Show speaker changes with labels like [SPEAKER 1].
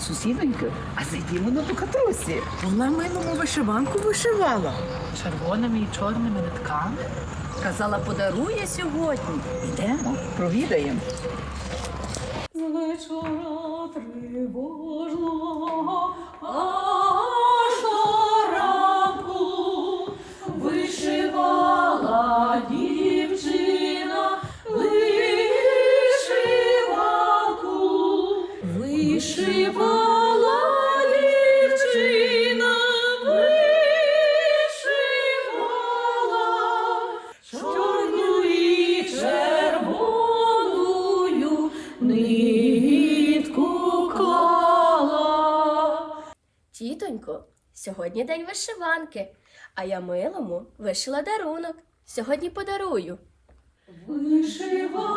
[SPEAKER 1] Сусідоньки, а зайдімо на покатрусі.
[SPEAKER 2] Вона милому вишиванку вишивала.
[SPEAKER 3] Червоними і чорними нитками.
[SPEAKER 4] Казала, подарує сьогодні.
[SPEAKER 1] Йдемо, провідаємо.
[SPEAKER 5] З вечора
[SPEAKER 6] Тітонько, сьогодні день вишиванки, а я милому вишила дарунок. Сьогодні подарую.
[SPEAKER 5] Вишивала